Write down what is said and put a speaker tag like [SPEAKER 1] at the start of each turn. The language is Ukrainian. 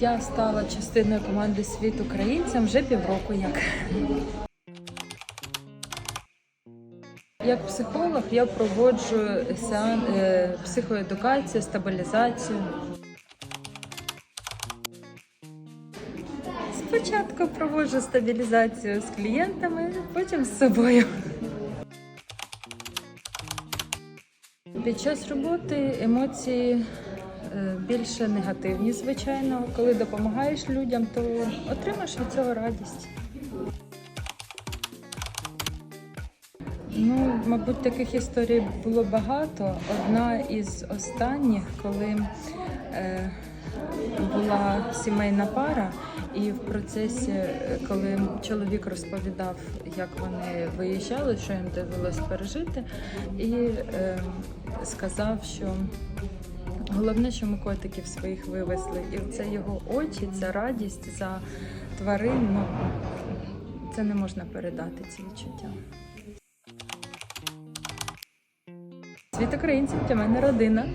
[SPEAKER 1] Я стала частиною команди світ українцям вже півроку як. Як психолог я проводжу сеан, е, психоедукацію, стабілізацію. Спочатку проводжу стабілізацію з клієнтами, потім з собою. Під час роботи емоції е, більше негативні, звичайно. Коли допомагаєш людям, то отримаєш від цього радість. Ну, мабуть, таких історій було багато. Одна із останніх, коли е, була сімейна пара, і в процесі, е, коли чоловік розповідав, як вони виїжджали, що їм довелось пережити, і е, сказав, що головне, що ми котиків своїх вивезли, і це його очі, ця радість за тварин. Ну, це не можна передати ці відчуття. Світ українців для мене родина.